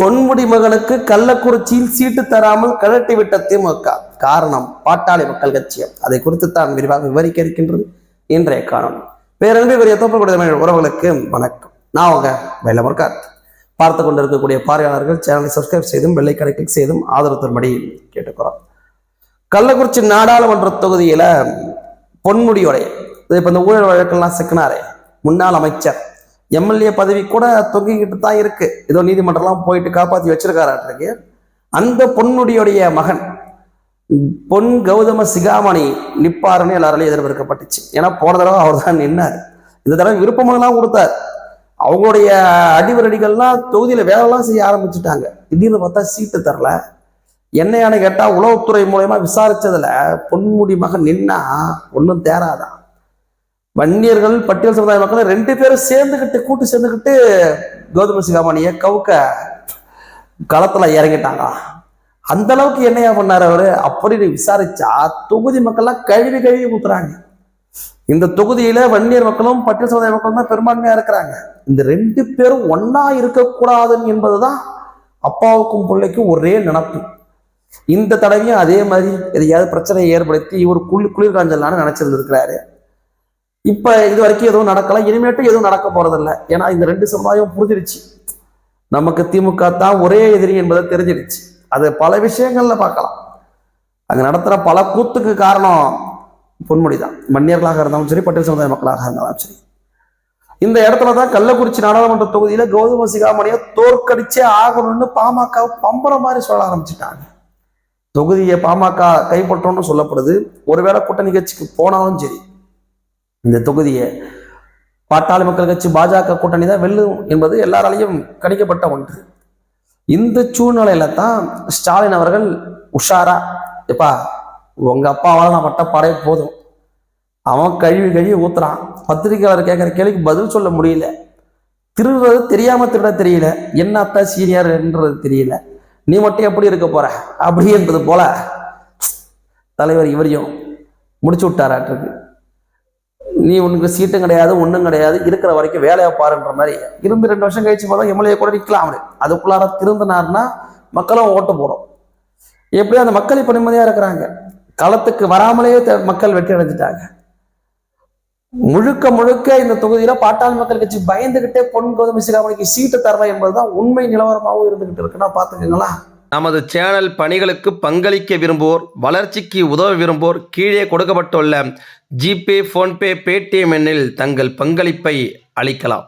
பொன்முடி மகனுக்கு கள்ளக்குறிச்சியில் சீட்டு தராமல் கழட்டி விட்ட திமுக. காரணம் பாட்டாளி மக்கள் கட்சியம். அதை குறித்து தான் விரிவாக விவரிக்க இருக்கின்றது இன்றைய காரணம் பேரன்பிற்குரிய தோப்பக்கூடிய உறவுகளுக்கு வணக்கம். நான் உங்க வெள்ள முருகாத் பார்த்து கொண்டிருக்கக்கூடிய பார்வையாளர்கள் சேனலை சப்ஸ்கிரைப் செய்தும் வெள்ளைக்கடை கிளிக் செய்தும் ஆதரவு தரும்படி கேட்டுக்கிறோம் கள்ளக்குறிச்சி நாடாளுமன்ற தொகுதியில பொன்முடியோடைய இது இப்போ இந்த ஊழல் வழக்கெல்லாம் சிக்கினாரே முன்னாள் அமைச்சர் எம்எல்ஏ பதவி கூட தொங்கிக்கிட்டு தான் இருக்கு. ஏதோ நீதிமன்றம்லாம் போயிட்டு காப்பாற்றி வச்சிருக்காரு அந்த பொன்முடியுடைய மகன் பொன் கௌதம சிகாமணி நிற்பாருன்னு எல்லாராலையும் எதிர்பார்க்கப்பட்டுச்சு. ஏன்னா போன தடவை அவர் தான் நின்னார். இந்த தடவை விருப்பமெல்லாம் கொடுத்தார். அவங்களுடைய அடிவரடிகள்லாம் தொகுதியில் வேலைலாம் செய்ய ஆரம்பிச்சுட்டாங்க. திடீர்னு பார்த்தா சீட்டு தரல. என்னையான கேட்டால் உளவுத்துறை மூலயமா விசாரிச்சதுல பொன்முடி மகன் நின்னா ஒன்றும் தேராதான் வன்னியர்கள் பட்டியல் சமுதாய மக்கள் ரெண்டு பேரும் சேர்ந்துக்கிட்டு கூட்டு சேர்ந்துக்கிட்டு கௌதம சிகாமணியை கவுக்க களத்துல இறங்கிட்டாங்க. அந்த அளவுக்கு என்னையா பண்ணார் அவரு? அப்படின்னு விசாரிச்சா தொகுதி மக்கள்லாம் கழுவி கழுவி ஊத்துறாங்க. இந்த தொகுதியில வன்னியர் மக்களும் பட்டியல் சமுதாய மக்களும் தான் பெரும்பான்மையா இருக்கிறாங்க. இந்த ரெண்டு பேரும் ஒன்னா இருக்கக்கூடாதுன்னு என்பதுதான் அப்பாவுக்கும் பிள்ளைக்கும் ஒரே நினப்பு. இந்த தடவையும் அதே மாதிரி எதையாவது பிரச்சனையை ஏற்படுத்தி இவர் குளிர் குளிர் நினைச்சிருந்திருக்கிறாரு. இப்போ இது வரைக்கும் எதுவும் நடக்கலாம் இனிமேட்டும் எதுவும் நடக்க போறதில்ல. ஏன்னா இந்த ரெண்டு சமுதாயம் புரிஞ்சிருச்சு. நமக்கு திமுக தான் ஒரே எதிரி என்பதை தெரிஞ்சிருச்சு. அது பல விஷயங்கள்ல பார்க்கலாம். அங்கே நடத்துகிற பல கூத்துக்கு காரணம் பொன்முடி தான். மன்னியர்களாக இருந்தாலும் சரி பட்டியல் சமுதாய மக்களாக இருந்தாலும் சரி. இந்த இடத்துல தான் கள்ளக்குறிச்சி நாடாளுமன்ற தொகுதியில கௌதம சிகாமணியை தோற்கடிச்சே ஆகணும்னு பாமக பம்பர மாதிரி சொல்ல ஆரம்பிச்சிட்டாங்க. தொகுதியை பாமக கைப்பற்றோம்னு சொல்லப்படுது. ஒருவேளை கூட்டணி கட்சிக்கு போனாலும் சரி இந்த தொகுதியை பாட்டாளி மக்கள் கட்சி பாஜக கூட்டணி தான் வெல்லும் என்பது எல்லாராலையும் கணிக்கப்பட்ட ஒன்று. இந்த சூழ்நிலையில தான் ஸ்டாலின் அவர்கள் உஷாரா எப்பா உங்க அப்பாவால் நான் பட்ட படைய போதும். அவன் கழுவி கழுவி ஊத்துறான். பத்திரிகையாளர் கேட்குற கேள்விக்கு பதில் சொல்ல முடியல. திருடுறது தெரியாம திருட தெரியல. என்னத்தா சீனியர்ன்றது தெரியல. நீ மட்டும் எப்படி இருக்க போற? அப்படி என்பது போல தலைவர் இவரையும் முடிச்சு விட்டாராட்டிருக்கு நீ உனக்கு சீட்டும் கிடையாது ஒன்றும் கிடையாது இருக்கிற வரைக்கும் வேலையை பாருன்ற மாதிரி. இருந்து ரெண்டு வருஷம் கழிச்சு பார்த்தா எம்எல்ஏ கூட நிற்கலாம் அவரு. அதுக்குள்ளார திருந்தினார்னா மக்களும் ஓட்டு போடும். எப்படியோ அந்த மக்கள் இப்போ நிம்மதியாக இருக்கிறாங்க. களத்துக்கு வராமலேயே மக்கள் வெற்றி அடைஞ்சிட்டாங்க. முழுக்க முழுக்க இந்த தொகுதியில பாட்டாளி மக்கள் கட்சி பயந்துகிட்டே பொன் கோதுமை சிகாமணிக்கு சீட்டு தரல என்பதுதான் உண்மை நிலவரமாகவும் இருந்துகிட்டு இருக்குன்னா பாத்துக்கங்களா நமது சேனல் பணிகளுக்கு பங்களிக்க விரும்புவோர் வளர்ச்சிக்கு உதவ விரும்புவோர் கீழே கொடுக்கப்பட்டுள்ள ஜிபே ஃபோன்பே பேடிஎம் எண்ணில் தங்கள் பங்களிப்பை அளிக்கலாம்.